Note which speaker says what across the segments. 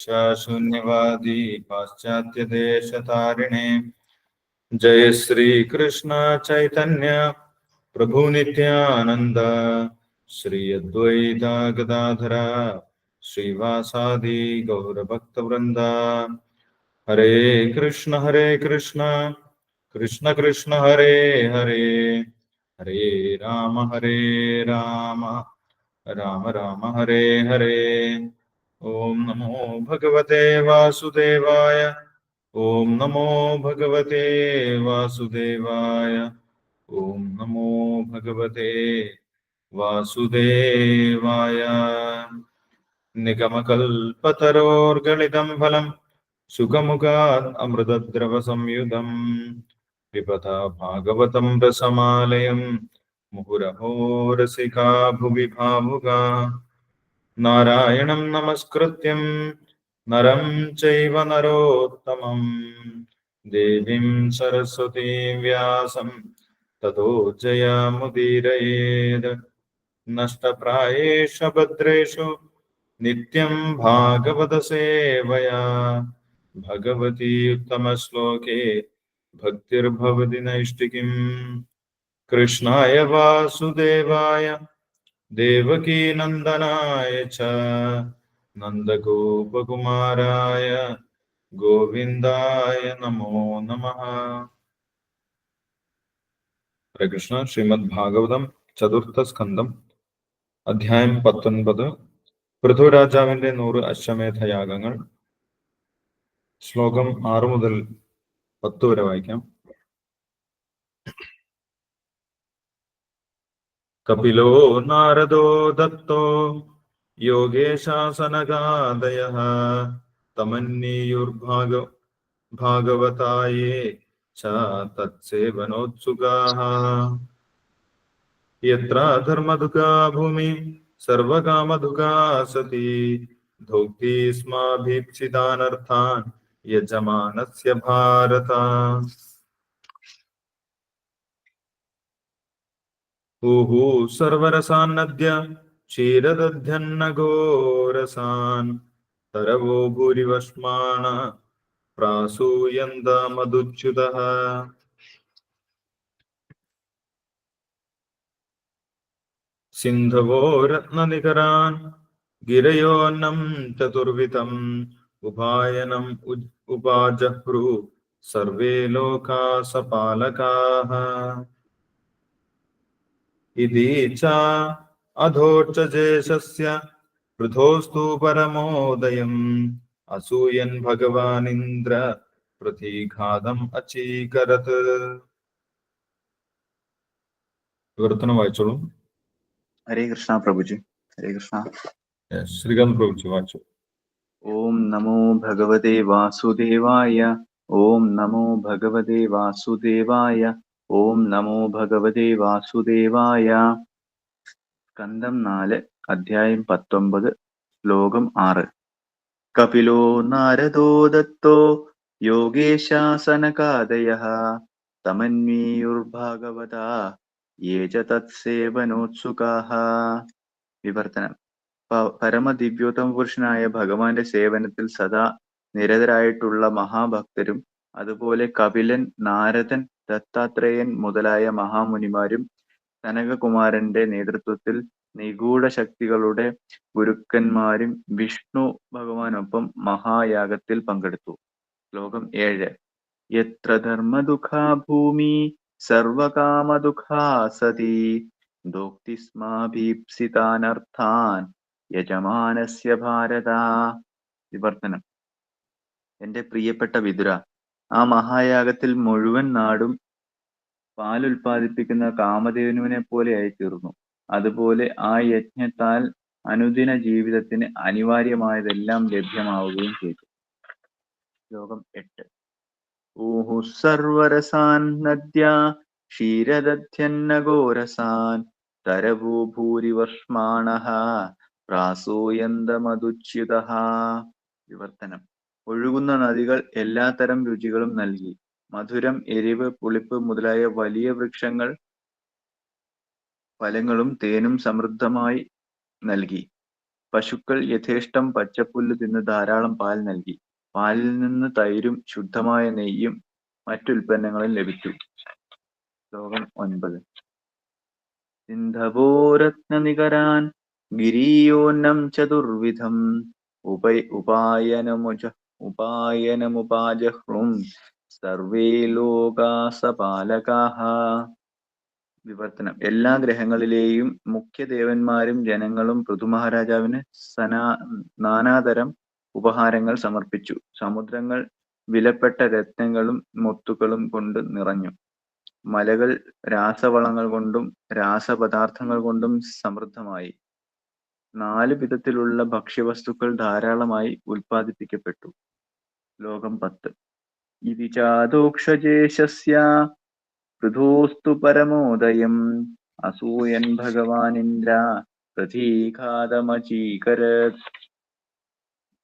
Speaker 1: शून्यवादी पाश्चात्यदेशतारिणे। जय श्री कृष्ण चैतन्य, प्रभु नित्यानंद श्री अद्वैत गदाधर श्रीवासादि गौर भक्त वृंदा हरे कृष्ण हरे कृष्ण कृष्ण कृष्ण, हरे हरे हरे राम हरे राम राम राम, हरे हरे। ഓം നമോ ഭഗവതേ വാസുദേവായ ഓം നമോ ഭഗവതേ വാസുദേവായ ഓം നമോ ഭഗവതേ വാസുദേവായ. നിഗമകൽപതരോർഗളിതം ഫലം സുഖമുഖാത് അമൃതദ്രവ സംയുതം പിബത ഭാഗവതം രസമാലയം മുഹുരഹോ രസികാ നാരായണം നമസ്കൃത്യം. നരം ചൈവ നരോത്തമം. ദേവീം സരസ്വതീം വ്യാസം. തതോ ജയാമുദീരയേത് നഷ്ടപ്രായേഷ ഭദ്രേഷു. നിത്യം ഭാഗവത സേവയാ. ഭഗവതി ഉത്തമശ്ലോകേ ഭക്തിർഭവതി നൈഷ്ഠികം. കൃഷ്ണായ വാസുദേവായ देवकीनन्दनाय च नन्दगोपकुमाराय गोविन्दाय नमो नमः ഹരേ കൃഷ്ണ ശ്രീമദ് ഭാഗവതം ചതുർത്ഥ സ്കന്ധം അധ്യായം പത്തൊൻപത് പൃഥ്വിരാജാവിന്റെ നൂറ് അശ്വമേധ യാഗങ്ങൾ ശ്ലോകം ആറ് മുതൽ പത്ത് വരെ വായിക്കാം कपिलो नारदो दत्तो, योगेशासनगादयः, तमन्नियुर्भाग, भागवताये च तत्सेवनोत्सुकाः। यत्र धर्मधुगा भूमि सर्वकामधुगा सति धोक्तिस्माभीप्सितानर्थान् यजमानस्य भारत। ഊഹൂ സർവരസാൻ നദ്യ ക്ഷീരദധ്യന്നഘോരസാൻ. തരവോ ഭൂരിവഷ്മാണ പ്രാസൂയന്ത മധുച്യുത സിന്ധവോ രത്നനികരാൻ ഗിരയോന്നം ചതുർവിധം ഉപായനം ഉപാജഹ്രു സർവേ ലോകാ സപാലകാഹ ഇതീച്ഛാ അധോക്ഷജേഷസ്യ പൃഥോസ്തു പരമോദയം അസൂയൻ ഭഗവാൻ ഇന്ദ്ര പ്രതീഘാതം അചീകരത് വിവർത്തനം വായിച്ചോളൂ
Speaker 2: ഹരേ കൃഷ്ണ പ്രഭുജി ഹരേ കൃഷ്ണ
Speaker 1: ശ്രീകാന്ത് പ്രഭുജി വായിച്ചു
Speaker 2: ഓം നമോ ഭഗവതേ വാസുദേവായ ഓം നമോ ഭഗവതേ വാസുദേവായ ഓം നമോ ഭഗവതേ വാസുദേവായ. സ്കന്ധം നാല് അധ്യായം പത്തൊമ്പത് ശ്ലോകം ആറ്. കപിലോ നാരദോ ദത്തോ യോഗേശാസനകാദയ തമന്വീയുർഭാഗവത യേ ച തത്സേവനോത്സുകാः. വിവർത്തനം. പരമദിവ്യോത്തമ പുരുഷനായ ഭഗവാന്റെ സേവനത്തിൽ സദാ നിരതരായിട്ടുള്ള മഹാഭക്തരും അതുപോലെ കപിലൻ നാരദൻ ദത്താത്രേയൻ മുതലായ മഹാമുനിമാരും കനകകുമാരന്റെ നേതൃത്വത്തിൽ നിഗൂഢ ശക്തികളുടെ ഗുരുക്കന്മാരും വിഷ്ണു ഭഗവാനൊപ്പം മഹായാഗത്തിൽ പങ്കെടുത്തു. ശ്ലോകം ഏഴ്. യത്ര ധർമ്മദുഃഖാ ഭൂമി സർവകാമദുഃഖാ സതി ദോക്തി സ്മാഭീപ്സിതാനർത്ഥാൻ യജമാനസ്യ ഭാരത. വിവർത്തനം. എന്റെ പ്രിയപ്പെട്ട വിതുര ആ മഹായാഗത്തിൽ മുഴുവൻ നാടും പാലുൽപാദിപ്പിക്കുന്ന കാമധേനുവിനെ പോലെ ആയിത്തീർന്നു. അതുപോലെ ആ യജ്ഞത്താൽ അനുദിന ജീവിതത്തിന് അനിവാര്യമായതെല്ലാം ലഭ്യമാവുകയും ചെയ്തു. ശ്ലോകം എട്ട്. ഊഹു സർവരസാൻ നദ്യ ക്ഷീരദധ്യന്നഘോരസാൻ തരവൂ ഭൂരിവർഷ്മാണ വിവർത്തനം. ഒഴുകുന്ന നദികൾ എല്ലാത്തരം രുചികളും നൽകി. മധുരം എരിവ് പുളിപ്പ് മുതലായ വലിയ വൃക്ഷങ്ങൾ ഫലങ്ങളും തേനും സമൃദ്ധമായി നൽകി. പശുക്കൾ യഥേഷ്ടം പച്ചപ്പുല്ല് തിന്ന് ധാരാളം പാൽ നൽകി. പാലിൽ നിന്ന് തൈരും ശുദ്ധമായ നെയ്യും മറ്റുൽപ്പന്നങ്ങളും ലഭിച്ചു. ശ്ലോകം ഒൻപത്. സിന്ധവോരത്നനികരാൻ ഗിരീയോന്നം ചതുർവിധം ഉപൈ ഉപായനമുജ ഉപായനമുപാജഹ്റും സർവേ ലോകാസപാലകാഹ വിവർത്തനം. എല്ലാ ഗ്രഹങ്ങളിലെയും മുഖ്യദേവന്മാരും ജനങ്ങളും പൃഥുമഹാരാജാവിന് സനാ നാനാതരം ഉപഹാരങ്ങൾ സമർപ്പിച്ചു. സമുദ്രങ്ങൾ വിലപ്പെട്ട രത്നങ്ങളും മുത്തുക്കളും കൊണ്ട് നിറഞ്ഞു. മലകൾ രാസവളങ്ങൾ കൊണ്ടും രാസപദാർത്ഥങ്ങൾ കൊണ്ടും സമൃദ്ധമായി. നാല് വിധത്തിലുള്ള ഭക്ഷ്യവസ്തുക്കൾ ധാരാളമായി ഉൽപ്പാദിപ്പിക്കപ്പെട്ടു. ലോകം പത്ത്. ഇതി ചാതോക്ഷജേശസ്യ പൃഥോസ്തു പരമോദയം. അസൂയൻ ഭഗവാനിന്ദ്ര പ്രതീഘാതമചീകരത്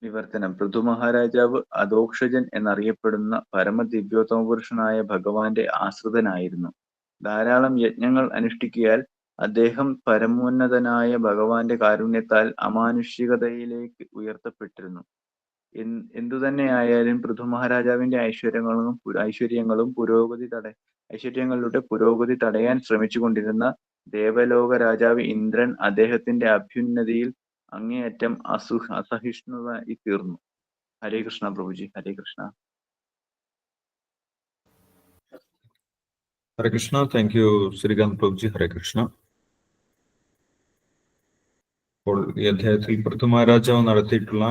Speaker 2: വിവർത്തനം. പൃഥു മഹാരാജാവ് അധോക്ഷജൻ എന്നറിയപ്പെടുന്ന പരമദിവ്യോത്തമ പുരുഷനായ ഭഗവാന്റെ ആശ്രിതനായിരുന്നു. ധാരാളം യജ്ഞങ്ങൾ അനുഷ്ഠിക്കിയാൽ അദ്ദേഹം പരമോന്നതനായ ഭഗവാന്റെ കാരുണ്യത്താൽ അമാനുഷികതയിലേക്ക് ഉയർത്തപ്പെട്ടിരുന്നു. എന്തുതന്നെയായാലും പൃഥു മഹാരാജാവിന്റെ ഐശ്വര്യങ്ങളും ഐശ്വര്യങ്ങളും പുരോഗതി തട ഐശ്വര്യങ്ങളുടെ പുരോഗതി തടയാൻ ശ്രമിച്ചുകൊണ്ടിരുന്ന ദേവലോക രാജാവ് ഇന്ദ്രൻ അദ്ദേഹത്തിന്റെ അഭ്യുന്നതിയിൽ അങ്ങേയറ്റം അസു അസഹിഷ്ണുവായി തീർന്നു. ഹരേ കൃഷ്ണ പ്രഭുജി ഹരേ കൃഷ്ണ.
Speaker 1: ഹരേ കൃഷ്ണ. Thank you Srikanth പ്രഭുജി. ഹരേ കൃഷ്ണ. അപ്പോൾ ഈ അധ്യായത്തിൽ പൃഥ്വിമഹാരാജാവ് നടത്തിയിട്ടുള്ള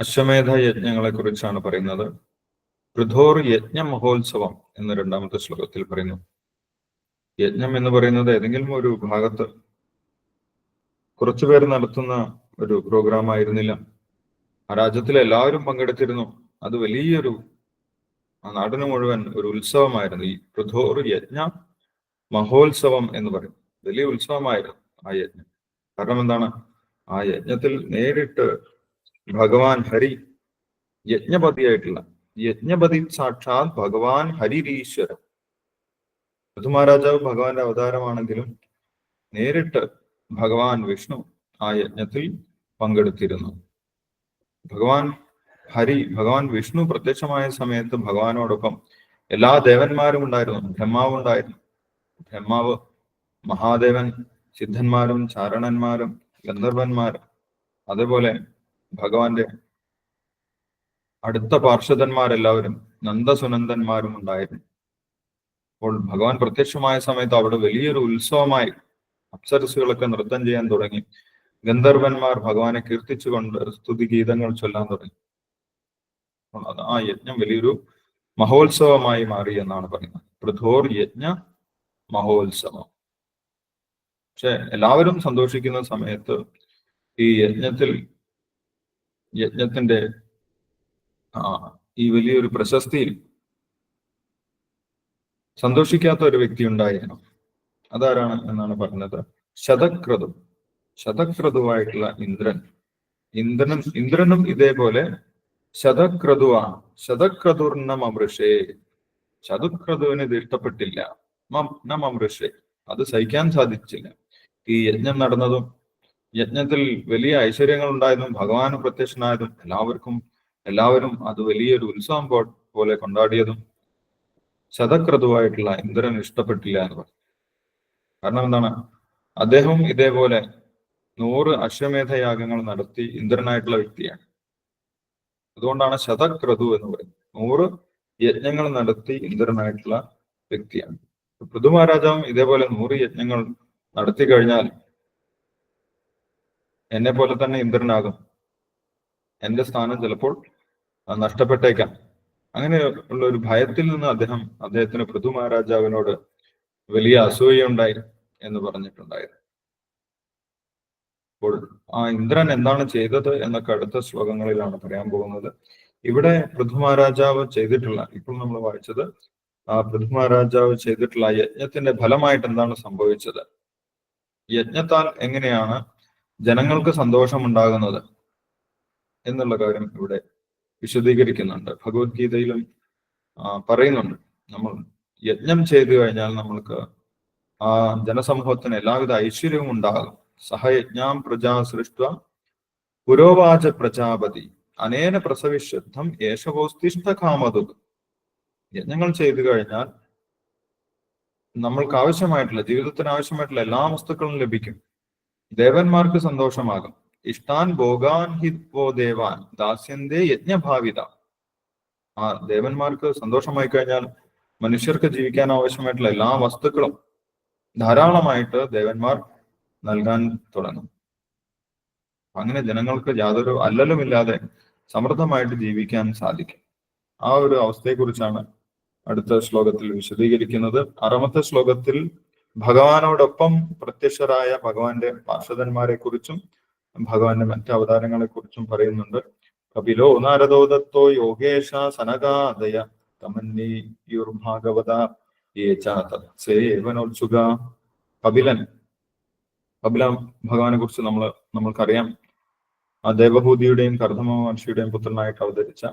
Speaker 1: അശ്വമേധ യജ്ഞങ്ങളെ കുറിച്ചാണ് പറയുന്നത്. പൃഥോർ യജ്ഞ മഹോത്സവം എന്ന് രണ്ടാമത്തെ ശ്ലോകത്തിൽ പറയുന്നു. യജ്ഞം എന്ന് പറയുന്നത് ഏതെങ്കിലും ഒരു ഭാഗത്ത് കുറച്ചുപേർ നടത്തുന്ന ഒരു പ്രോഗ്രാം ആയിരുന്നില്ല. ആ രാജ്യത്തിലെ എല്ലാവരും പങ്കെടുത്തിരുന്നു. അത് വലിയൊരു നാടിന് മുഴുവൻ ഒരു ഉത്സവമായിരുന്നു. ഈ പൃഥോർ യജ്ഞ മഹോത്സവം എന്ന് പറയും. വലിയ ഉത്സവമായിരുന്നു. ആ യജ്ഞം. കാരണം എന്താണ്? ആ യജ്ഞത്തിൽ നേരിട്ട് ഭഗവാൻ ഹരി യജ്ഞപതിയായിട്ടുള്ള യജ്ഞപതി സാക്ഷാത് ഭഗവാൻ ഹരിരീശ്വരൻ. പൃഥുമാരാജാവ് ഭഗവാന്റെ അവതാരമാണെങ്കിലും നേരിട്ട് ഭഗവാൻ വിഷ്ണു ആ യജ്ഞത്തിൽ പങ്കെടുത്തിരുന്നു. ഭഗവാൻ ഹരി ഭഗവാൻ വിഷ്ണു പ്രത്യക്ഷമായ സമയത്ത് ഭഗവാനോടൊപ്പം എല്ലാ ദേവന്മാരും ഉണ്ടായിരുന്നു. ബ്രഹ്മാവ് ഉണ്ടായിരുന്നു ബ്രഹ്മാവ് മഹാദേവൻ സിദ്ധന്മാരും ചാരണന്മാരും ഗന്ധർവന്മാരും അതേപോലെ ഭഗവാന്റെ അടുത്ത പാർഷദന്മാരെല്ലാവരും നന്ദസുനന്ദന്മാരും ഉണ്ടായിരുന്നു. അപ്പോൾ ഭഗവാൻ പ്രത്യക്ഷമായ സമയത്ത് അവിടെ വലിയൊരു ഉത്സവമായി അപ്സരസുകളൊക്കെ നൃത്തം ചെയ്യാൻ തുടങ്ങി. ഗന്ധർവന്മാർ ഭഗവാനെ കീർത്തിച്ചുകൊണ്ട് സ്തുതി ഗീതങ്ങൾ ചൊല്ലാൻ തുടങ്ങി. അത് ആ യജ്ഞം വലിയൊരു മഹോത്സവമായി മാറി എന്നാണ് പറയുന്നത്. പൃഥോർ യജ്ഞ മഹോത്സവം. പക്ഷെ എല്ലാവരും സന്തോഷിക്കുന്ന സമയത്ത് ഈ യജ്ഞത്തിൽ യജ്ഞത്തിന്റെ ആ ഈ വലിയൊരു പ്രശസ്തിയിൽ സന്തോഷിക്കാത്ത ഒരു വ്യക്തി ഉണ്ടായിരുന്നു അതാരാണ് എന്നാണ് പറഞ്ഞത്? ശതക്രതു. ശതക്രതുവായിട്ടുള്ള ഇന്ദ്രൻ. ഇന്ദ്രനും ഇന്ദ്രനും ഇതേപോലെ ശതക്രതുവാണ്. ശതക്രതുർണ മമൃഷേ ശതക്രതുവിന് ഇഷ്ടപ്പെട്ടില്ല മം ന മമൃഷേ അത് സഹിക്കാൻ സാധിച്ചില്ല. ഈ യജ്ഞം നടന്നതും യജ്ഞത്തിൽ വലിയ ഐശ്വര്യങ്ങൾ ഉണ്ടായതും ഭഗവാന് പ്രത്യക്ഷനായതും എല്ലാവർക്കും എല്ലാവരും അത് വലിയൊരു ഉത്സവം പോലെ കൊണ്ടാടിയതും ശതക്രതുവായിട്ടുള്ള ഇന്ദ്രൻ ഇഷ്ടപ്പെട്ടില്ല എന്ന് പറഞ്ഞു. കാരണം എന്താണ്? അദ്ദേഹം ഇതേപോലെ നൂറ് അശ്വമേധ യാഗങ്ങൾ നടത്തി ഇന്ദ്രനായിട്ടുള്ള വ്യക്തിയാണ്. അതുകൊണ്ടാണ് ശതക്രതു എന്ന് പറയുന്നത്. നൂറ് യജ്ഞങ്ങൾ നടത്തി ഇന്ദ്രനായിട്ടുള്ള വ്യക്തിയാണ്. പൃഥു മഹാരാജാവും ഇതേപോലെ നൂറ് യജ്ഞങ്ങൾ നടത്തി കഴിഞ്ഞാൽ എന്നെ പോലെ തന്നെ ഇന്ദ്രനാകും. എന്റെ സ്ഥാനം ചിലപ്പോൾ നഷ്ടപ്പെട്ടേക്കാം. അങ്ങനെ ഉള്ള ഒരു ഭയത്തിൽ നിന്ന് അദ്ദേഹം അദ്ദേഹത്തിന് പൃഥു മഹാരാജാവിനോട് വലിയ അസൂയുണ്ടായി എന്ന് പറഞ്ഞിട്ടുണ്ടായിരുന്നു. അപ്പോൾ ആ ഇന്ദ്രൻ എന്താണ് ചെയ്തത് എന്നൊക്കെ അടുത്ത ശ്ലോകങ്ങളിലാണ് പറയാൻ പോകുന്നത്. ഇവിടെ പൃഥു മഹാരാജാവ് ചെയ്തിട്ടുള്ള ഇപ്പോൾ നമ്മൾ വായിച്ചത് ആ പൃഥു മഹാരാജാവ് ചെയ്തിട്ടുള്ള യജ്ഞത്തിന്റെ ഫലമായിട്ട് എന്താണ് സംഭവിച്ചത്? യജ്ഞത്താൽ എങ്ങനെയാണ് ജനങ്ങൾക്ക് സന്തോഷം ഉണ്ടാകുന്നത് എന്നുള്ള കാര്യം ഇവിടെ വിശദീകരിക്കുന്നുണ്ട്. ഭഗവത്ഗീതയിലും പറയുന്നുണ്ട്. നമ്മൾ യജ്ഞം ചെയ്തു കഴിഞ്ഞാൽ നമ്മൾക്ക് ആ ജനസമൂഹത്തിന് എല്ലാവിധ ഐശ്വര്യവും ഉണ്ടാകും. സഹയജ്ഞാം പ്രജാ സൃഷ്ട പുരോവാച പ്രജാപതി. അനേന പ്രസവിശുദ്ധം യേശവോസ്തിഷ്ഠ കാമതു യജ്ഞങ്ങൾ ചെയ്തു കഴിഞ്ഞാൽ നമ്മൾക്ക് ആവശ്യമായിട്ടുള്ള ജീവിതത്തിന് ആവശ്യമായിട്ടുള്ള എല്ലാ വസ്തുക്കളും ലഭിക്കും. ദേവന്മാർക്ക് സന്തോഷമാകും. ഇഷ്ടാൻ ഭോഗാൻ ഹിത്വോ ദേവാൻ ദാസ്യന്തേ യജ്ഞഭാവിത. ആ ദേവന്മാർക്ക് സന്തോഷമായി കഴിഞ്ഞാൽ മനുഷ്യർക്ക് ജീവിക്കാൻ ആവശ്യമായിട്ടുള്ള എല്ലാ വസ്തുക്കളും ധാരാളമായിട്ട് ദേവന്മാർ നൽകാൻ തുടങ്ങും. അങ്ങനെ ജനങ്ങൾക്ക് യാതൊരു അല്ലലുമില്ലാതെ സമൃദ്ധമായിട്ട് ജീവിക്കാൻ സാധിക്കും. ആ ഒരു അവസ്ഥയെക്കുറിച്ചാണ് അടുത്ത ശ്ലോകത്തിൽ വിശദീകരിക്കുന്നത്. അറുപത്തെ ശ്ലോകത്തിൽ ഭഗവാനോടൊപ്പം പ്രത്യക്ഷരായ ഭഗവാന്റെ പാർഷദന്മാരെ കുറിച്ചും ഭഗവാന്റെ മറ്റ് അവതാരങ്ങളെ കുറിച്ചും പറയുന്നുണ്ട്. കപിലോ നാരദോദത്തോ യോഗേശ സനകാദയ തമന്നിർഭാഗവത സേവനോത്സുക. കപിലൻ കപില ഭഗവാനെ കുറിച്ച് നമ്മൾ നമ്മൾക്കറിയാം. ആ ദേവഭൂതിയുടെയും കർദ്ധമ മഹർഷിയുടെയും പുത്രനായിട്ട് അവതരിച്ച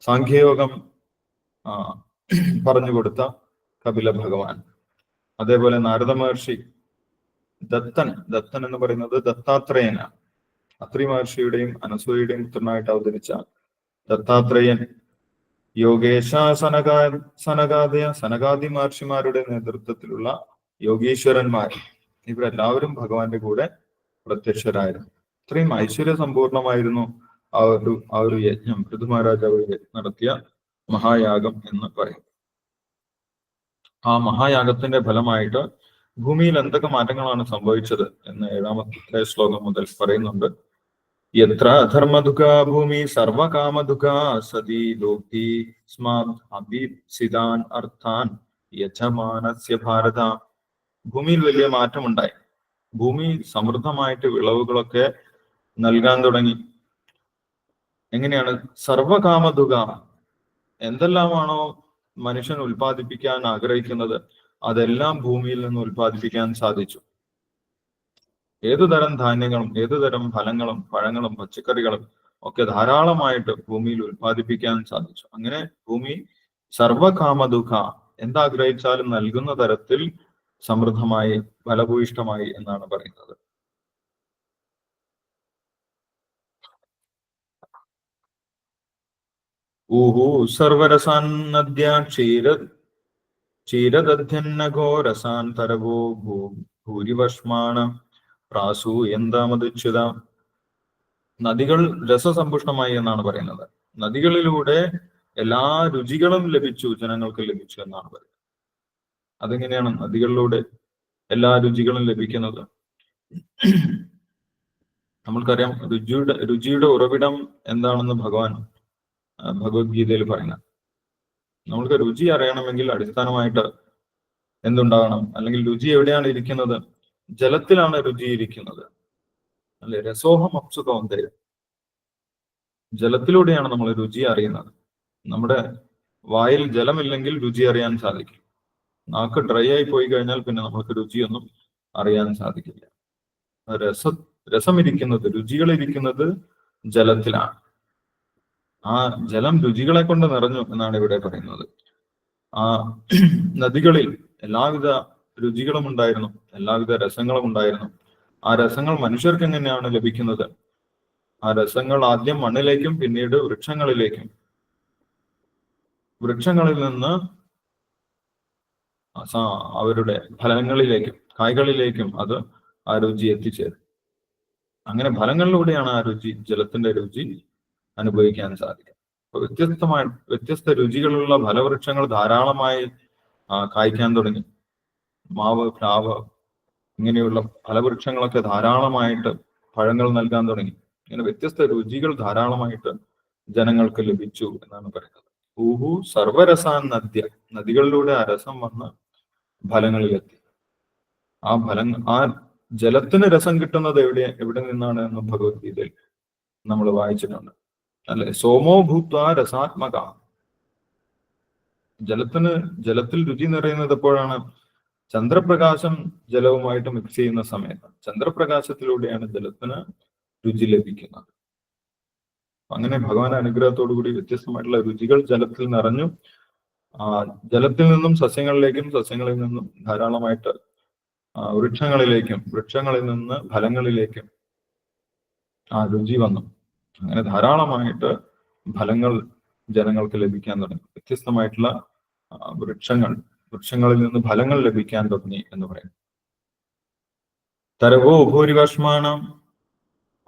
Speaker 1: സാഖ്യയോഗം ആ പറഞ്ഞു കൊടുത്ത കപില ഭഗവാൻ. അതേപോലെ നാരദ മഹർഷി ദത്തൻ ദത്തൻ എന്ന് പറയുന്നത് ദത്താത്രേയനാണ്. അത്രി മഹർഷിയുടെയും അനസൂയയുടെയും പുത്രനായിട്ട് അവതരിച്ച ദത്താത്രേയൻ യോഗേശ സനകാ സനകാദയ സനകാദി മഹർഷിമാരുടെ നേതൃത്വത്തിലുള്ള യോഗീശ്വരന്മാർ. ഇവരെല്ലാവരും ഭഗവാന്റെ കൂടെ പ്രത്യക്ഷരായിരുന്നു. ഇത്രയും ഐശ്വര്യ സമ്പൂർണമായിരുന്നു ആ ഒരു ആ ഒരു യജ്ഞം. പൃഥുമഹാരാജാവ് നടത്തിയ മഹായാഗം എന്ന് പറയും. ആ മഹായാഗത്തിന്റെ ഫലമായിട്ട് ഭൂമിയിൽ എന്തൊക്കെ മാറ്റങ്ങളാണ് സംഭവിച്ചത് എന്ന് ഏഴാമത്തെ ശ്ലോകം മുതൽ പറയുന്നുണ്ട്. യത്ര അധർമ്മദുഃഖ ഭൂമി സർവകാമദുഃഖ സതി ലോകി സ്മാൻ അർത്ഥാൻ യജമാനസ്യ ഭാരത. ഭൂമിയിൽ വലിയ മാറ്റമുണ്ടായി. ഭൂമി സമൃദ്ധമായിട്ട് വിളവുകളൊക്കെ നൽകാൻ തുടങ്ങി. എങ്ങനെയാണ്? സർവകാമതുക എന്തെല്ലാമാണോ മനുഷ്യൻ ഉൽപ്പാദിപ്പിക്കാൻ ആഗ്രഹിക്കുന്നത് അതെല്ലാം ഭൂമിയിൽ നിന്ന് ഉൽപ്പാദിപ്പിക്കാൻ സാധിച്ചു. ഏതുതരം ധാന്യങ്ങളും ഏതുതരം ഫലങ്ങളും പഴങ്ങളും പച്ചക്കറികളും ഒക്കെ ധാരാളമായിട്ട് ഭൂമിയിൽ ഉൽപ്പാദിപ്പിക്കാൻ സാധിച്ചു. അങ്ങനെ ഭൂമി സർവകാമദുഃഖ എന്താഗ്രഹിച്ചാലും നൽകുന്ന തരത്തിൽ സമൃദ്ധമായി ഫലഭൂയിഷ്ടമായി എന്നാണ് പറയുന്നത്. ഊഹു സർവരസാൻ ക്ഷീര തരവോ ഭൂ എന്താമതിച്യുത നദികൾ രസസമ്പുഷ്ടമായി എന്നാണ് പറയുന്നത്. നദികളിലൂടെ എല്ലാ രുചികളും ലഭിച്ചു ജനങ്ങൾക്ക് ലഭിച്ചു എന്നാണ് പറയുന്നത്. അതെങ്ങനെയാണ് നദികളിലൂടെ എല്ലാ രുചികളും ലഭിക്കുന്നത്? നമ്മൾക്കറിയാം രുചിയുടെ രുചിയുടെ ഉറവിടം എന്താണെന്ന് ഭഗവാൻ ഭഗവത്ഗീതയിൽ പറയുന്നത്. നമ്മൾക്ക് രുചി അറിയണമെങ്കിൽ അടിസ്ഥാനമായിട്ട് എന്തുണ്ടാകണം? അല്ലെങ്കിൽ രുചി എവിടെയാണ് ഇരിക്കുന്നത്? ജലത്തിലാണ് രുചി ഇരിക്കുന്നത്. അല്ലെ? രസോഹം അപ്സുഖവന്തേ ജലത്തിലൂടെയാണ് നമ്മൾ രുചി അറിയുന്നത്. നമ്മുടെ വായിൽ ജലമില്ലെങ്കിൽ രുചി അറിയാൻ സാധിക്കും നാക്ക് ഡ്രൈ ആയി പോയി കഴിഞ്ഞാൽ പിന്നെ നമുക്ക് രുചിയൊന്നും അറിയാൻ സാധിക്കില്ല. രസ രസമിരിക്കുന്നത് രുചികൾ ഇരിക്കുന്നത് ജലത്തിലാണ്. ആ ജലം രുചികളെ കൊണ്ട് നിറഞ്ഞു എന്നാണ് ഇവിടെ പറയുന്നത്. ആ നദികളിൽ എല്ലാവിധ രുചികളും ഉണ്ടായിരുന്നു എല്ലാവിധ രസങ്ങളും ഉണ്ടായിരുന്നു. ആ രസങ്ങൾ മനുഷ്യർക്ക് എങ്ങനെയാണ് ലഭിക്കുന്നത്? ആ രസങ്ങൾ ആദ്യം മണ്ണിലേക്കും പിന്നീട് വൃക്ഷങ്ങളിലേക്കും. വൃക്ഷങ്ങളിൽ നിന്ന് അവരുടെ ഫലങ്ങളിലേക്കും കായ്കളിലേക്കും അത് ആ രുചി എത്തിച്ചേരും. അങ്ങനെ ഫലങ്ങളിലൂടെയാണ് ആ രുചി ജലത്തിന്റെ രുചി അനുഭവിക്കാൻ സാധിക്കും. വ്യത്യസ്തമായ വ്യത്യസ്ത രുചികളുള്ള ഫലവൃക്ഷങ്ങൾ ധാരാളമായി കായ്ക്കാൻ തുടങ്ങി. മാവ് പ്ലാവ് ഇങ്ങനെയുള്ള ഫലവൃക്ഷങ്ങളൊക്കെ ധാരാളമായിട്ട് പഴങ്ങൾ നൽകാൻ തുടങ്ങി. ഇങ്ങനെ വ്യത്യസ്ത രുചികൾ ധാരാളമായിട്ട് ജനങ്ങൾക്ക് ലഭിച്ചു എന്നാണ് പറയുന്നത്. ഊഹു സർവരസാൻ നദ്യ. നദികളിലൂടെ ആ രസം വന്ന് ഫലങ്ങളിലെത്തി. ആ ഫലങ്ങൾ ആ ജലത്തിന് രസം കിട്ടുന്നത് എവിടെ എവിടെ നിന്നാണ് എന്ന് ഭഗവത്ഗീതയിൽ നമ്മൾ വായിച്ചിട്ടുണ്ട്. അല്ലെ സോമോ ഭൂത്വ രസാത്മക. ജലത്തിന് ജലത്തിൽ രുചി നിറയുന്നത് എപ്പോഴാണ്? ചന്ദ്രപ്രകാശം ജലവുമായിട്ട് മിക്സ് ചെയ്യുന്ന സമയത്ത്. ചന്ദ്രപ്രകാശത്തിലൂടെയാണ് ജലത്തിന് രുചി ലഭിക്കുന്നത്. അങ്ങനെ ഭഗവാൻ അനുഗ്രഹത്തോടു കൂടി വ്യത്യസ്തമായിട്ടുള്ള രുചികൾ ജലത്തിൽ നിറഞ്ഞു. ജലത്തിൽ നിന്നും സസ്യങ്ങളിലേക്കും സസ്യങ്ങളിൽ നിന്നും ധാരാളമായിട്ട് വൃക്ഷങ്ങളിലേക്കും വൃക്ഷങ്ങളിൽ നിന്ന് ഫലങ്ങളിലേക്കും ആ രുചി വന്നു. അങ്ങനെ ധാരാളമായിട്ട് ഫലങ്ങൾ ജനങ്ങൾക്ക് ലഭിക്കാൻ തുടങ്ങി. വ്യത്യസ്തമായിട്ടുള്ള വൃക്ഷങ്ങൾ വൃക്ഷങ്ങളിൽ നിന്ന് ഫലങ്ങൾ ലഭിക്കാൻ തുടങ്ങി എന്ന് പറയും തരവോ ഭൂരിപക്ഷമാണ്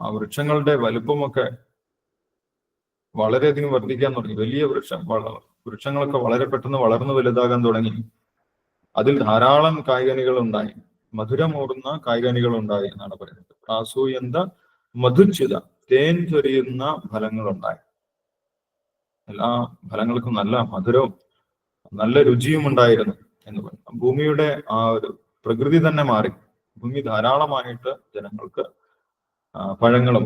Speaker 1: ആ വൃക്ഷങ്ങളുടെ വലുപ്പമൊക്കെ വളരെയധികം വർദ്ധിക്കാൻ തുടങ്ങി. വലിയ വൃക്ഷം വൃക്ഷങ്ങളൊക്കെ വളരെ പെട്ടെന്ന് വളർന്നു വലുതാകാൻ തുടങ്ങി. അതിൽ ധാരാളം കായ്കനികൾ ഉണ്ടായി മധുരമൂറുന്ന കായ്കനികൾ ഉണ്ടായി എന്നാണ് പറയുന്നത്. പ്രാസൂയന്ത മധുച്യുത തേൻ ചൊരിയുന്ന ഫലങ്ങൾ ഉണ്ടായി എല്ലാ ഫലങ്ങൾക്കും നല്ല മധുരവും നല്ല രുചിയും ഉണ്ടായിരുന്നു എന്ന് പറയും ഭൂമിയുടെ ആ ഒരു പ്രകൃതി തന്നെ മാറി. ഭൂമി ധാരാളമായിട്ട് ജനങ്ങൾക്ക് പഴങ്ങളും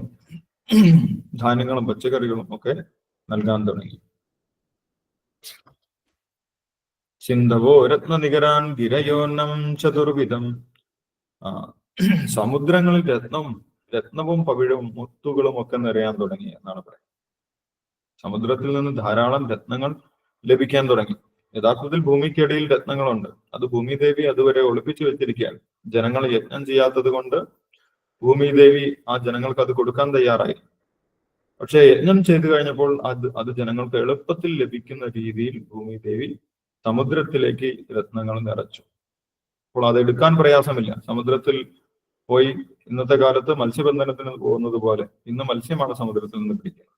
Speaker 1: ധാന്യങ്ങളും പച്ചക്കറികളും ഒക്കെ നൽകാൻ തുടങ്ങി. ചിന്തവോ രത്നനികരാൻ ഗിരയോന്നം ചതുർവിധം സമുദ്രങ്ങളിൽ രത്നം രത്നവും പവിഴവും മുത്തുകളും ഒക്കെ നിറയാൻ തുടങ്ങി എന്നാണ് പറയുന്നത്. സമുദ്രത്തിൽ നിന്ന് ധാരാളം രത്നങ്ങൾ ലഭിക്കാൻ തുടങ്ങി. യഥാർത്ഥത്തിൽ ഭൂമിക്കടിയിൽ രത്നങ്ങളുണ്ട്. അത് ഭൂമിദേവി അതുവരെ ഒളിപ്പിച്ചു വെച്ചിരിക്കുകയാണ്. ജനങ്ങൾ യജ്ഞം ചെയ്യാത്തത് കൊണ്ട് ഭൂമിദേവി ആ ജനങ്ങൾക്ക് അത് കൊടുക്കാൻ തയ്യാറായി. പക്ഷെ യജ്ഞം ചെയ്തു കഴിഞ്ഞപ്പോൾ അത് അത് ജനങ്ങൾക്ക് എളുപ്പത്തിൽ ലഭിക്കുന്ന രീതിയിൽ ഭൂമിദേവി സമുദ്രത്തിലേക്ക് രത്നങ്ങൾ നിറച്ചു. അപ്പോൾ അത് എടുക്കാൻ പ്രയാസമില്ല. സമുദ്രത്തിൽ പോയി ഇന്നത്തെ കാലത്ത് മത്സ്യബന്ധനത്തിന് പോകുന്നത് പോലെ ഇന്ന് മത്സ്യമാണ് സമുദ്രത്തിൽ നിന്ന് പിടിക്കുക.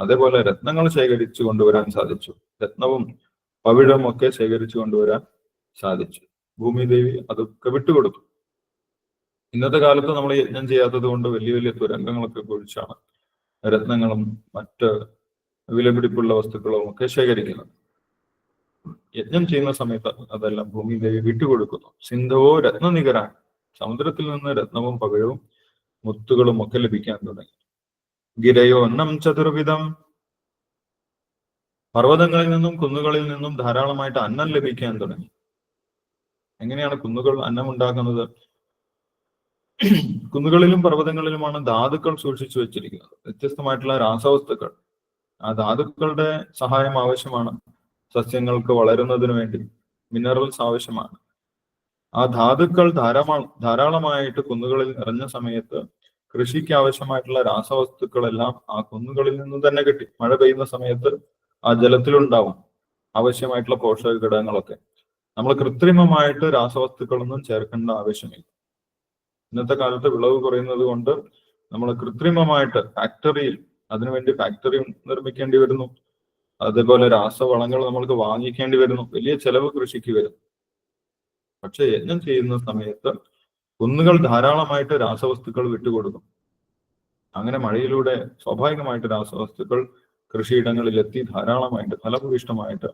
Speaker 1: അതേപോലെ രത്നങ്ങൾ ശേഖരിച്ചു കൊണ്ടുവരാൻ സാധിച്ചു. രത്നവും പവിഴവും ഒക്കെ ശേഖരിച്ചു കൊണ്ടുവരാൻ സാധിച്ചു. ഭൂമിദേവി അതൊക്കെ വിട്ടുകൊടുത്തു. ഇന്നത്തെ കാലത്ത് നമ്മൾ യജ്ഞം ചെയ്യാത്തത് കൊണ്ട് വലിയ വലിയ തുരങ്കങ്ങളൊക്കെ കുഴിച്ചാണ് രത്നങ്ങളും മറ്റ് വിലപിടിപ്പുള്ള വസ്തുക്കളും ഒക്കെ ശേഖരിക്കുന്നത്. യജ്ഞം ചെയ്യുന്ന സമയത്ത് അതെല്ലാം ഭൂമിദേവി വിട്ടുകൊടുക്കുന്നു. സിന്ധവോ രത്നനികരാൻ സമുദ്രത്തിൽ നിന്ന് രത്നവും പകഴവും മുത്തുകളും ഒക്കെ ലഭിക്കാൻ തുടങ്ങി. ഗിരയോ അന്നം ചതുർവിധം. പർവതങ്ങളിൽ നിന്നും കുന്നുകളിൽ നിന്നും ധാരാളമായിട്ട് അന്നം ലഭിക്കാൻ തുടങ്ങി. എങ്ങനെയാണ് കുന്നുകൾ അന്നം ഉണ്ടാക്കുന്നത് കുന്നുകളിലും പർവതങ്ങളിലുമാണ് ധാതുക്കൾ സൂക്ഷിച്ചു വെച്ചിരിക്കുന്നത്. വ്യത്യസ്തമായിട്ടുള്ള രാസവസ്തുക്കൾ. ആ ധാതുക്കളുടെ സഹായം ആവശ്യമാണ്. സസ്യങ്ങൾക്ക് വളരുന്നതിന് വേണ്ടി. മിനറൽസ് ആവശ്യമാണ്. ആ ധാതുക്കൾ ധാരാള ധാരാളമായിട്ട് കുന്നുകളിൽ നിറഞ്ഞ സമയത്ത് കൃഷിക്ക് ആവശ്യമായിട്ടുള്ള രാസവസ്തുക്കളെല്ലാം ആ കുന്നുകളിൽ നിന്ന് തന്നെ കിട്ടി. മഴ പെയ്യുന്ന സമയത്ത് ആ ജലത്തിലുണ്ടാവും ആവശ്യമായിട്ടുള്ള പോഷക ഘടകങ്ങളൊക്കെ. നമ്മൾ കൃത്രിമമായിട്ട് രാസവസ്തുക്കളൊന്നും ചേർക്കേണ്ട ആവശ്യമില്ല. ഇന്നത്തെ കാലത്ത് വിളവ് കുറയുന്നത് കൊണ്ട് നമ്മൾ കൃത്രിമമായിട്ട് ഫാക്ടറിയിൽ അതിനുവേണ്ടി ഫാക്ടറി നിർമ്മിക്കേണ്ടി വരുന്നു. അതേപോലെ രാസവളങ്ങൾ നമ്മൾക്ക് വാങ്ങിക്കേണ്ടി വരുന്നു. വലിയ ചെലവ് കൃഷിക്ക് വരും. പക്ഷെ യജ്ഞം ചെയ്യുന്ന സമയത്ത് കുന്നുകൾ ധാരാളമായിട്ട് രാസവസ്തുക്കൾ വിട്ടുകൊടുക്കും. അങ്ങനെ മഴയിലൂടെ സ്വാഭാവികമായിട്ട് രാസവസ്തുക്കൾ കൃഷിയിടങ്ങളിൽ എത്തി ധാരാളമായിട്ട് ഫലഭൂയിഷ്ടമായിട്ട്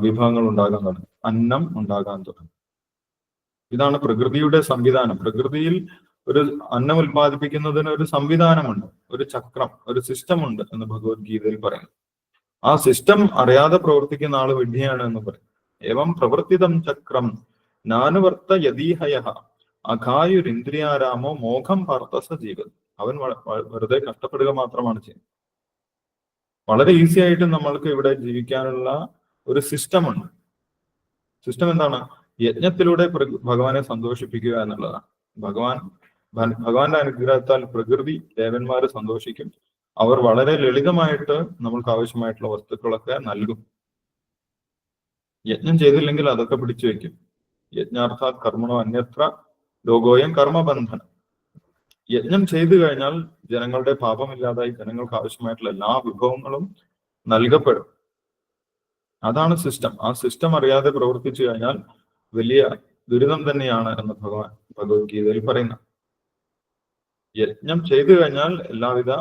Speaker 1: വിഭവങ്ങൾ ഉണ്ടാകാൻ തുടങ്ങി. അന്നം ഉണ്ടാകാൻ തുടങ്ങി. ഇതാണ് പ്രകൃതിയുടെ സംവിധാനം. പ്രകൃതിയിൽ ഒരു അന്നം ഉൽപ്പാദിപ്പിക്കുന്നതിന് ഒരു സംവിധാനമുണ്ട് ഒരു ചക്രം ഒരു സിസ്റ്റം ഉണ്ട് എന്ന് ഭഗവത്ഗീതയിൽ പറയുന്നു. ആ സിസ്റ്റം അറിയാതെ പ്രവർത്തിക്കുന്ന ആൾ വിഡ്ഢിയാണ് എന്ന് പറയും. ഏവം പ്രവർത്തിതം ചക്രം നാനുവർത്ത യദീഹയ അഖായുരിന്ദ്രിയാരാമോ മോഘം പാർത്തസ ജീവൻ അവൻ വെറുതെ കഷ്ടപ്പെടുക മാത്രമാണ് ചെയ്യുന്നത്. വളരെ ഈസി ആയിട്ട് നമ്മൾക്ക് ഇവിടെ ജീവിക്കാനുള്ള ഒരു സിസ്റ്റമുണ്ട് സിസ്റ്റം എന്താണ്? യജ്ഞത്തിലൂടെ ഭഗവാനെ സന്തോഷിപ്പിക്കുക എന്നുള്ളതാണ്. ഭഗവാൻ ഭഗവാന്റെ അനുഗ്രഹത്താൽ പ്രകൃതി ദേവന്മാര് സന്തോഷിക്കും. അവർ വളരെ ലളിതമായിട്ട് നമ്മൾക്ക് ആവശ്യമായിട്ടുള്ള വസ്തുക്കളൊക്കെ നൽകും. യജ്ഞം ചെയ്തില്ലെങ്കിൽ അതൊക്കെ പിടിച്ചു വെക്കും യജ്ഞാർത്ഥാത് കർമ്മണോ അന്യത്ര ലോകോയം കർമ്മബന്ധനം. യജ്ഞം ചെയ്തു കഴിഞ്ഞാൽ ജനങ്ങളുടെ പാപമില്ലാതായി ജനങ്ങൾക്ക് ആവശ്യമായിട്ടുള്ള എല്ലാ വിഭവങ്ങളും നൽകപ്പെടും. അതാണ് സിസ്റ്റം. ആ സിസ്റ്റം അറിയാതെ പ്രവർത്തിച്ചു കഴിഞ്ഞാൽ വലിയ ദുരിതം തന്നെയാണ് എന്ന് ഭഗവാൻ ഭഗവത്ഗീതയിൽ പറയുന്ന. യജ്ഞം ചെയ്തു കഴിഞ്ഞാൽ എല്ലാവിധ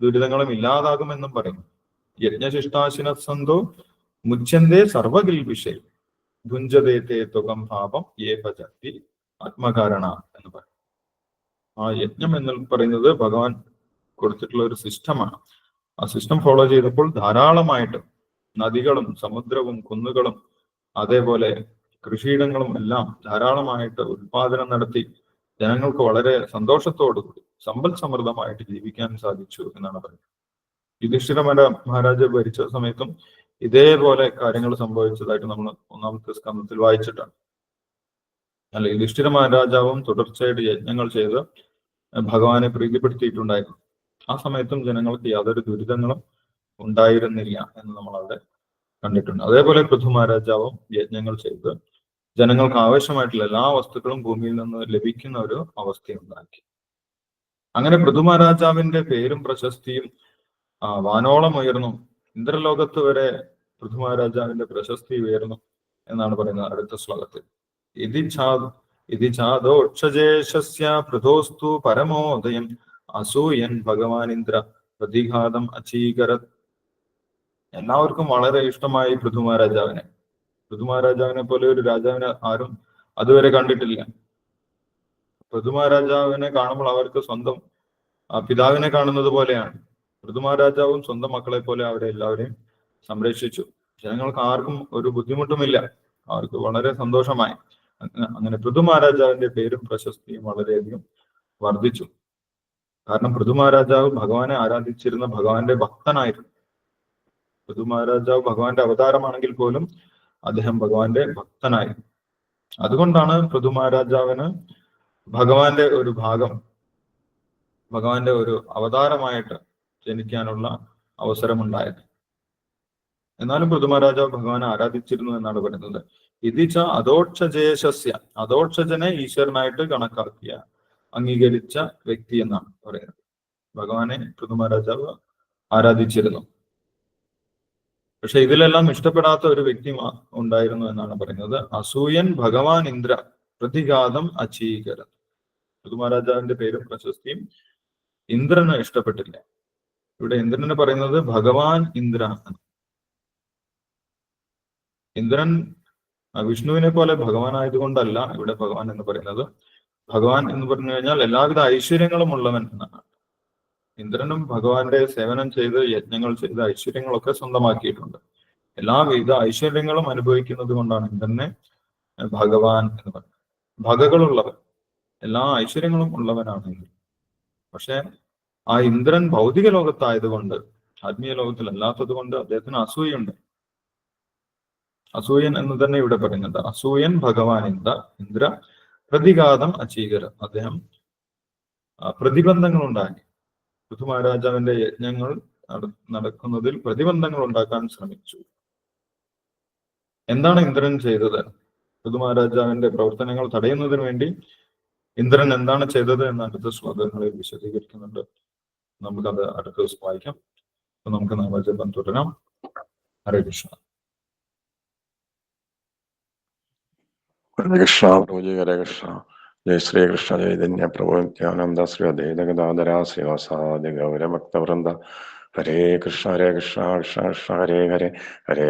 Speaker 1: ദുരിതങ്ങളും ഇല്ലാതാകുമെന്നും പറയും യജ്ഞശിഷ്ടാശിന മുച്ചന്തേ സർവകിൽ സർവകിൽവിഷേ ഭുഞ്ചതേ തേ തുകം പാപം ഏ ഭജത്തി ആത്മകാരണ എന്ന് പറയും. ആ യജ്ഞം എന്ന് പറയുന്നത് ഭഗവാൻ കൊടുത്തിട്ടുള്ള ഒരു സിസ്റ്റമാണ്. ആ സിസ്റ്റം ഫോളോ ചെയ്തപ്പോൾ ധാരാളമായിട്ട് നദികളും സമുദ്രവും കുന്നുകളും അതേപോലെ കൃഷിയിടങ്ങളും എല്ലാം ധാരാളമായിട്ട് ഉത്പാദനം നടത്തി ജനങ്ങൾക്ക് വളരെ സന്തോഷത്തോടുകൂടി സമ്പൽ സമൃദ്ധമായിട്ട് ജീവിക്കാൻ സാധിച്ചു എന്നാണ് പറയുന്നത്. യുധിഷ്ഠിര മഹാരാ- മഹാരാജ ഭരിച്ച സമയത്തും ഇതേപോലെ കാര്യങ്ങൾ സംഭവിച്ചതായിട്ട് നമ്മൾ ഒന്നാമത്തെ സ്കന്ധത്തിൽ വായിച്ചിട്ടാണ്. അല്ല യുധിഷ്ഠിര മഹാരാജാവും തുടർച്ചയായിട്ട് യജ്ഞങ്ങൾ ചെയ്ത് ഭഗവാനെ പ്രീതിപ്പെടുത്തിയിട്ടുണ്ടായിരുന്നു. ആ സമയത്തും ജനങ്ങൾക്ക് യാതൊരു ദുരിതങ്ങളും ഉണ്ടായിരുന്നില്ല എന്ന് നമ്മൾ അവിടെ കണ്ടിട്ടുണ്ട്. അതേപോലെ പൃഥു മഹാരാജാവും യജ്ഞങ്ങൾ ചെയ്ത് ജനങ്ങൾക്ക് ആവശ്യമായിട്ടുള്ള എല്ലാ വസ്തുക്കളും ഭൂമിയിൽ നിന്ന് ലഭിക്കുന്ന ഒരു അവസ്ഥയുണ്ടാക്കി. അങ്ങനെ പൃഥു മഹാരാജാവിന്റെ പേരും പ്രശസ്തിയും വാനോളം ഉയർന്നു. ഇന്ദ്രലോകത്ത് വരെ പൃഥു മഹാരാജാവിന്റെ പ്രശസ്തി ഉയർന്നു എന്നാണ് പറയുന്നത് അടുത്ത ശ്ലോകത്തിൽ. ഇതി ഛാദോക്ഷജേഷസ്യ പൃഥോസ്തു പരമോദയം അസൂയൻ ഭഗവാൻ ഇന്ദ്ര പ്രതിഘാതം അചീകരത്. എല്ലാവർക്കും വളരെ ഇഷ്ടമായി പൃഥു മഹാരാജാവിനെ പൃഥു മഹാരാജാവിനെ പോലെ ഒരു രാജാവിനെ ആരും അതുവരെ കണ്ടിട്ടില്ല. പൃഥു മഹാരാജാവിനെ കാണുമ്പോൾ അവർക്ക് സ്വന്തം പിതാവിനെ കാണുന്നത് പോലെയാണ്. പൃഥു മഹാരാജാവും സ്വന്തം മക്കളെ പോലെ അവരെ എല്ലാവരെയും സംരക്ഷിച്ചു. ജനങ്ങൾക്ക് ആർക്കും ഒരു ബുദ്ധിമുട്ടുമില്ല. അവർക്ക് വളരെ സന്തോഷമായി. അങ്ങനെ പൃഥു മഹാരാജാവിന്റെ പേരും പ്രശസ്തിയും വളരെയധികം വർദ്ധിച്ചു. കാരണം പൃഥു മഹാരാജാവ് ഭഗവാനെ ആരാധിച്ചിരുന്ന ഭഗവാന്റെ ഭക്തനായിരുന്നു. പൃഥു മഹാരാജാവ് ഭഗവാന്റെ അവതാരമാണെങ്കിൽ പോലും അദ്ദേഹം ഭഗവാന്റെ ഭക്തനായിരുന്നു. അതുകൊണ്ടാണ് പൃഥു മഹാരാജാവിന് ഭഗവാന്റെ ഒരു ഭാഗം ഭഗവാന്റെ ഒരു അവതാരമായിട്ട് ജനിക്കാനുള്ള അവസരമുണ്ടായത്. എന്നാലും പൃഥുമഹാരാജാവ് ഭഗവാനെ ആരാധിച്ചിരുന്നു എന്നാണ് പറയുന്നത്. ഇതിച്ച അതോക്ഷജേശസ്യ അതോക്ഷജനെ ഈശ്വരനായിട്ട് കണക്കാക്കിയ അംഗീകരിച്ച വ്യക്തി എന്നാണ് പറയുന്നത്. ഭഗവാനെ പൃഥുമഹാരാജാവ് ആരാധിച്ചിരുന്നു. പക്ഷെ ഇതിലെല്ലാം ഇഷ്ടപ്പെടാത്ത ഒരു വ്യക്തി ഉണ്ടായിരുന്നു എന്നാണ് പറയുന്നത്. അസൂയൻ ഭഗവാൻ ഇന്ദ്ര പ്രതിഘാതം അച്ചീകരം പൃഥുമഹാരാജാവിന്റെ പേരും പ്രശസ്തിയും ഇന്ദ്രന് ഇഷ്ടപ്പെട്ടില്ല. ഇവിടെ ഇന്ദ്രനെ പറയുന്നത് ഭഗവാൻ ഇന്ദ്ര ഇന്ദ്രൻ വിഷ്ണുവിനെ പോലെ ഭഗവാൻ ആയതുകൊണ്ടല്ല ഇവിടെ ഭഗവാൻ എന്ന് പറയുന്നത്. ഭഗവാൻ എന്ന് പറഞ്ഞു കഴിഞ്ഞാൽ എല്ലാവിധ ഐശ്വര്യങ്ങളും ഉള്ളവൻ എന്നാണ്. ഇന്ദ്രനും ഭഗവാന്റെ സേവനം ചെയ്ത് യജ്ഞങ്ങൾ ചെയ്ത് ഐശ്വര്യങ്ങളൊക്കെ സ്വന്തമാക്കിയിട്ടുണ്ട്. എല്ലാവിധ ഐശ്വര്യങ്ങളും അനുഭവിക്കുന്നത് കൊണ്ടാണ് ഇന്ദ്രനെ ഭഗവാൻ എന്ന് പറയുന്നത്. ഭഗകളുള്ളവൻ. എല്ലാ ഐശ്വര്യങ്ങളും ഉള്ളവനാണ് ഇന്ദ്രൻ. പക്ഷെ ആ ഇന്ദ്രൻ ഭൗതിക ലോകത്തായതുകൊണ്ട് ആത്മീയ ലോകത്തിൽ അല്ലാത്തത് കൊണ്ട് അദ്ദേഹത്തിന് അസൂയുണ്ട്. അസൂയൻ എന്ന് തന്നെ ഇവിടെ പറയുന്നുണ്ട്. അസൂയൻ ഭഗവാൻ ഇന്ദ്ര ഇന്ദ്ര പ്രതിഘാതം അചീകര. അദ്ദേഹം പ്രതിബന്ധങ്ങൾ ഉണ്ടാക്കി. പൃഥു മഹാരാജാവിന്റെ യജ്ഞങ്ങൾ നടക്കുന്നതിൽ പ്രതിബന്ധങ്ങൾ ഉണ്ടാക്കാൻ ശ്രമിച്ചു. എന്താണ് ഇന്ദ്രൻ ചെയ്തത്? പൃഥു മഹാരാജാവിന്റെ പ്രവർത്തനങ്ങൾ തടയുന്നതിന് വേണ്ടി ഇന്ദ്രൻ എന്താണ് ചെയ്തത് എന്ന് അടുത്ത ശ്ലോകങ്ങളിൽ വിശദീകരിക്കുന്നുണ്ട്. നമുക്കത് അടുത്ത ദിവസം വായിക്കാം. അപ്പൊ നമുക്ക് നാമജപം തുടരാം. ഹരേ കൃഷ്ണ.
Speaker 3: ഹരേ കൃഷ്ണ പ്രഭുജി ഹരേ കൃഷ്ണ. ജയ ശ്രീകൃഷ്ണ ചൈതന്യ പ്രഭു നിത്യാനന്ദ ശ്രീ അദ്വൈത ഗദാധര ശ്രീവാസാദി ഗൗരഭക്തവൃന്ദ ഹരേ കൃഷ്ണ ഹരേ കൃഷ്ണ കൃഷ്ണ കൃഷ്ണ ഹരേ ഹരേ. ഹരേ